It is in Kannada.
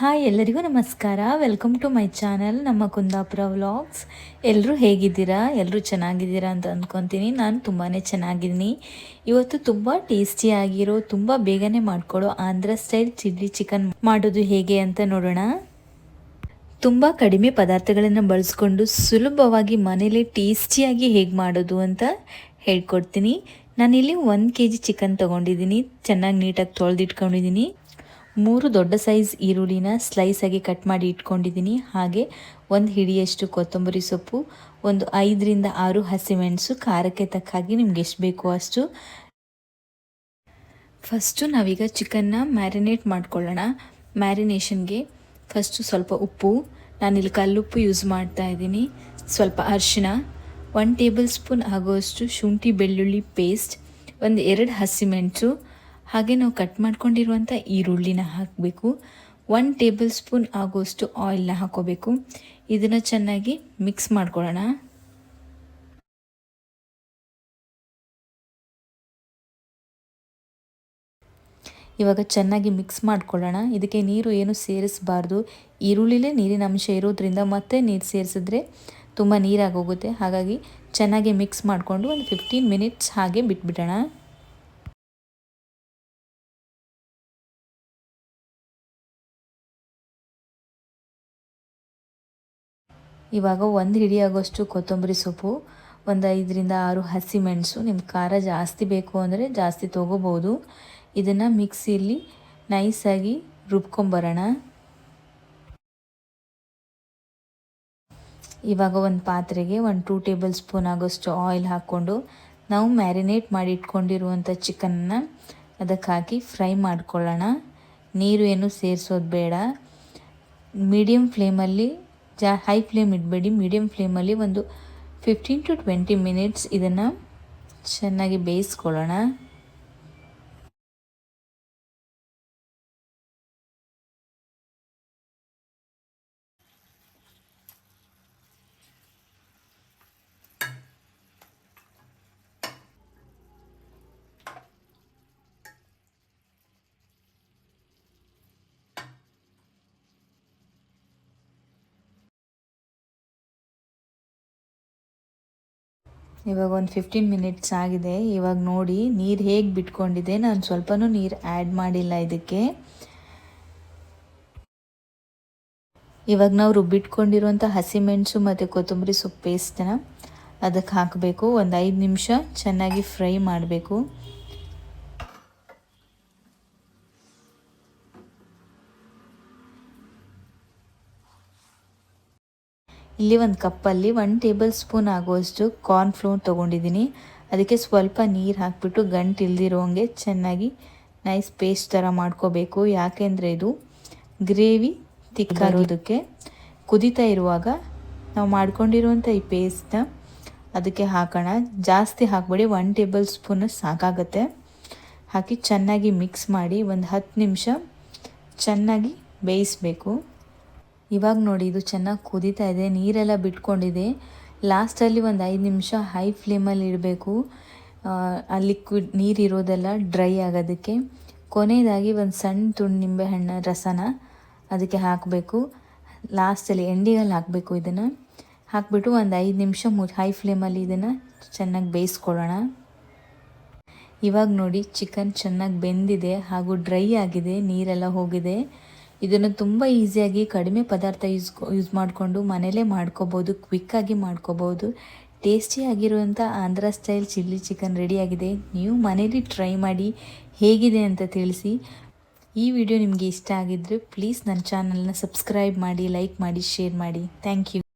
ಹಾಯ್, ಎಲ್ಲರಿಗೂ ನಮಸ್ಕಾರ. ವೆಲ್ಕಮ್ ಟು ಮೈ ಚಾನಲ್ ನಮ್ಮ ಕುಂದಾಪುರ ವ್ಲಾಗ್ಸ್ ಎಲ್ಲರೂ ಹೇಗಿದ್ದೀರಾ? ಎಲ್ಲರೂ ಚೆನ್ನಾಗಿದ್ದೀರಾ ಅಂತ ಅಂದ್ಕೊತೀನಿ ನಾನು ತುಂಬಾ ಚೆನ್ನಾಗಿದ್ದೀನಿ. ಇವತ್ತು ತುಂಬ ಟೇಸ್ಟಿಯಾಗಿರೋ ತುಂಬ ಬೇಗನೆ ಮಾಡ್ಕೊಳ್ಳೋ ಆಂಧ್ರ ಸ್ಟೈಲ್ ಚಿಲ್ಲಿ ಚಿಕನ್ ಮಾಡೋದು ಹೇಗೆ ಅಂತ ನೋಡೋಣ. ತುಂಬ ಕಡಿಮೆ ಪದಾರ್ಥಗಳನ್ನು ಬಳಸ್ಕೊಂಡು ಸುಲಭವಾಗಿ ಮನೇಲಿ ಟೇಸ್ಟಿಯಾಗಿ ಹೇಗೆ ಮಾಡೋದು ಅಂತ ಹೇಳ್ಕೊಡ್ತೀನಿ. ನಾನಿಲ್ಲಿ ಒಂದು ಕೆ ಜಿ ಚಿಕನ್ ತೊಗೊಂಡಿದ್ದೀನಿ. ಚೆನ್ನಾಗಿ ನೀಟಾಗಿ ತೊಳೆದಿಟ್ಕೊಂಡಿದ್ದೀನಿ. ಮೂರು ದೊಡ್ಡ ಸೈಜ್ ಈರುಳ್ಳಿನ ಸ್ಲೈಸಾಗಿ ಕಟ್ ಮಾಡಿ ಇಟ್ಕೊಂಡಿದ್ದೀನಿ. ಹಾಗೆ ಒಂದು ಹಿಡಿಯಷ್ಟು ಕೊತ್ತಂಬರಿ ಸೊಪ್ಪು, ಒಂದು ಐದರಿಂದ ಆರು ಹಸಿಮೆಣಸು, ಖಾರಕ್ಕೆ ತಕ್ಕ ಹಾಗೆ ನಿಮ್ಗೆ ಎಷ್ಟು ಬೇಕೋ ಅಷ್ಟು. ಫಸ್ಟು ನಾವೀಗ ಚಿಕನ್ನ ಮ್ಯಾರಿನೇಟ್ ಮಾಡ್ಕೊಳ್ಳೋಣ. ಮ್ಯಾರಿನೇಷನ್ಗೆ ಫಸ್ಟು ಸ್ವಲ್ಪ ಉಪ್ಪು, ನಾನಿಲ್ಲಿ ಕಲ್ಲುಪ್ಪು ಯೂಸ್ ಮಾಡ್ತಾ ಇದ್ದೀನಿ. ಸ್ವಲ್ಪ ಅರಿಶಿಣ ಒನ್ ಟೇಬಲ್ ಸ್ಪೂನ್ ಆಗೋಷ್ಟು ಶುಂಠಿ ಬೆಳ್ಳುಳ್ಳಿ ಪೇಸ್ಟ್ ಒಂದು ಎರಡು ಹಸಿಮೆಣಸು ಹಾಗೆ ನಾವು ಕಟ್ ಮಾಡ್ಕೊಂಡಿರುವಂಥ ಈರುಳ್ಳಿನ ಹಾಕಬೇಕು. ಒನ್ ಟೇಬಲ್ ಸ್ಪೂನ್ ಆಗುವಷ್ಟು ಆಯಿಲ್ನ ಹಾಕೋಬೇಕು. ಇದನ್ನು ಚೆನ್ನಾಗಿ ಮಿಕ್ಸ್ ಮಾಡ್ಕೊಳ್ಳೋಣ. ಇವಾಗ ಚೆನ್ನಾಗಿ ಮಿಕ್ಸ್ ಮಾಡ್ಕೊಳ್ಳೋಣ. ಇದಕ್ಕೆ ನೀರು ಏನು ಸೇರಿಸಬಾರ್ದು. ಈರುಳ್ಳಿಲೇ ನೀರಿನ ಅಂಶ ಇರೋದ್ರಿಂದ ಮತ್ತೆ ನೀರು ಸೇರಿಸಿದ್ರೆ ತುಂಬ ನೀರಾಗೋಗುತ್ತೆ. ಹಾಗಾಗಿ ಚೆನ್ನಾಗಿ ಮಿಕ್ಸ್ ಮಾಡಿಕೊಂಡು ಒಂದು ಫಿಫ್ಟೀನ್ ಮಿನಿಟ್ಸ್ ಹಾಗೆ ಬಿಟ್ಬಿಡೋಣ. ಇವಾಗ ಒಂದು ಹಿಡಿಯಾಗೋಷ್ಟು ಕೊತ್ತಂಬರಿ ಸೊಪ್ಪು, ಒಂದು ಐದರಿಂದ ಆರು ಹಸಿಮೆಣಸು ನಿಮ್ಮ ಖಾರ ಜಾಸ್ತಿ ಬೇಕು ಅಂದರೆ ಜಾಸ್ತಿ ತೊಗೋಬೋದು. ಇದನ್ನು ಮಿಕ್ಸಿಯಲ್ಲಿ ನೈಸಾಗಿ ರುಬ್ಕೊಂಬರೋಣ. ಇವಾಗ ಒಂದು ಪಾತ್ರೆಗೆ ಒಂದು ಟೂ ಟೇಬಲ್ ಸ್ಪೂನ್ ಆಗೋಷ್ಟು ಆಯಿಲ್ ಹಾಕ್ಕೊಂಡು ನಾವು ಮ್ಯಾರಿನೇಟ್ ಮಾಡಿ ಇಟ್ಕೊಂಡಿರುವಂಥ ಚಿಕನ್ನ ಅದಕ್ಕೆ ಹಾಕಿ ಫ್ರೈ ಮಾಡ್ಕೊಳ್ಳೋಣ. ನೀರು ಏನು ಸೇರಿಸೋದು ಬೇಡ. ಮೀಡಿಯಮ್ ಫ್ಲೇಮಲ್ಲಿ ಜಾ ಹೈ ಫ್ಲೇಮ್ ಇಡಬೇಡಿ. ಮೀಡಿಯಮ್ ಫ್ಲೇಮಲ್ಲಿ ಒಂದು ಫಿಫ್ಟೀನ್ ಟು ಟ್ವೆಂಟಿ ಮಿನಿಟ್ಸ್ ಇದನ್ನು ಚೆನ್ನಾಗಿ ಬೇಯಿಸ್ಕೊಳ್ಳೋಣ. ಇವಾಗ ಒಂದು ಫಿಫ್ಟೀನ್ ಮಿನಿಟ್ಸ್ ಆಗಿದೆ. ಇವಾಗ ನೋಡಿ, ನೀರು ಹೇಗೆ ಬಿಟ್ಕೊಂಡಿದೆ. ನಾನು ಸ್ವಲ್ಪನೂ ನೀರು ಆ್ಯಡ್ ಮಾಡಿಲ್ಲ ಇದಕ್ಕೆ. ಇವಾಗ ನಾವು ರುಬ್ಬಿಟ್ಕೊಂಡಿರುವಂಥ ಹಸಿಮೆಣಸು ಮತ್ತು ಕೊತ್ತಂಬರಿ ಸೊಪ್ಪು ಪೇಸ್ಟನ್ನ ಅದಕ್ಕೆ ಹಾಕಬೇಕು. ಒಂದು ಐದು ನಿಮಿಷ ಚೆನ್ನಾಗಿ ಫ್ರೈ ಮಾಡಬೇಕು. ಇಲ್ಲಿ ಒಂದು ಕಪ್ಪಲ್ಲಿ ಒನ್ ಟೇಬಲ್ ಸ್ಪೂನ್ ಆಗುವಷ್ಟು ಕಾರ್ನ್ ಫ್ಲೋರ್ ತೊಗೊಂಡಿದ್ದೀನಿ. ಅದಕ್ಕೆ ಸ್ವಲ್ಪ ನೀರು ಹಾಕಿಬಿಟ್ಟು ಗಂಟು ಇಲ್ದಿರೋ ಹಂಗೆ ಚೆನ್ನಾಗಿ ನೈಸ್ ಪೇಸ್ಟ್ ಥರ ಮಾಡ್ಕೋಬೇಕು. ಯಾಕೆಂದರೆ ಇದು ಗ್ರೇವಿ ತಿಕ್ಕಾರೋದಕ್ಕೆ ಕುದೀತಾ ಇರುವಾಗ ನಾವು ಮಾಡ್ಕೊಂಡಿರುವಂಥ ಈ ಪೇಸ್ಟ್ನ ಅದಕ್ಕೆ ಹಾಕೋಣ. ಜಾಸ್ತಿ ಹಾಕಬೇಡಿ ಒನ್ ಟೇಬಲ್ ಸ್ಪೂನ್ ಸಾಕಾಗತ್ತೆ. ಹಾಕಿ ಚೆನ್ನಾಗಿ ಮಿಕ್ಸ್ ಮಾಡಿ ಒಂದು ಹತ್ತು ನಿಮಿಷ ಚೆನ್ನಾಗಿ ಬೇಯಿಸಬೇಕು. ಇವಾಗ ನೋಡಿ, ಇದು ಚೆನ್ನಾಗಿ ಕುದೀತಾ ಇದೆ, ನೀರೆಲ್ಲ ಬಿಟ್ಕೊಂಡಿದೆ. ಲಾಸ್ಟಲ್ಲಿ ಒಂದು ಐದು ನಿಮಿಷ ಹೈ ಫ್ಲೇಮಲ್ಲಿ ಇಡಬೇಕು. ಆ ಲಿಕ್ವಿಡ್ ನೀರಿರೋದೆಲ್ಲ ಡ್ರೈ ಆಗೋದಕ್ಕೆ. ಕೊನೆಯದಾಗಿ ಒಂದು ಸಣ್ಣ ತುಂಡು ನಿಂಬೆಹಣ್ಣು ರಸನ ಅದಕ್ಕೆ ಹಾಕಬೇಕು. ಲಾಸ್ಟಲ್ಲಿ ಎಂಡಿಗಲ್ಲಿ ಹಾಕಬೇಕು ಇದನ್ನು. ಹಾಕ್ಬಿಟ್ಟು ಒಂದು ಐದು ನಿಮಿಷ ಮು, ಹೈ ಫ್ಲೇಮಲ್ಲಿ ಇದನ್ನು ಚೆನ್ನಾಗಿ ಬೇಯಿಸ್ಕೊಳ್ಳೋಣ. ಇವಾಗ ನೋಡಿ, ಚಿಕನ್ ಚೆನ್ನಾಗಿ ಬೆಂದಿದೆ ಹಾಗೂ ಡ್ರೈ ಆಗಿದೆ, ನೀರೆಲ್ಲ ಹೋಗಿದೆ. ಇದನ್ನು ತುಂಬ ಈಸಿಯಾಗಿ ಕಡಿಮೆ ಪದಾರ್ಥ ಯೂಸ್ ಯೂಸ್ ಮಾಡಿಕೊಂಡು ಮನೇಲೇ ಮಾಡ್ಕೋಬೋದು ಕ್ವಿಕ್ಕಾಗಿ ಮಾಡ್ಕೋಬೋದು. ಟೇಸ್ಟಿಯಾಗಿರುವಂಥ ಆಂಧ್ರ ಸ್ಟೈಲ್ ಚಿಲ್ಲಿ ಚಿಕನ್ ರೆಡಿಯಾಗಿದೆ ನೀವು ಮನೇಲಿ ಟ್ರೈ ಮಾಡಿ ಹೇಗಿದೆ ಅಂತ ತಿಳಿಸಿ. ಈ ವಿಡಿಯೋ ನಿಮಗೆ ಇಷ್ಟ ಆಗಿದ್ದರೆ ಪ್ಲೀಸ್ ನನ್ನ ಚಾನಲ್ನ ಸಬ್ಸ್ಕ್ರೈಬ್ ಮಾಡಿ ಲೈಕ್ ಮಾಡಿ ಶೇರ್ ಮಾಡಿ. Thank you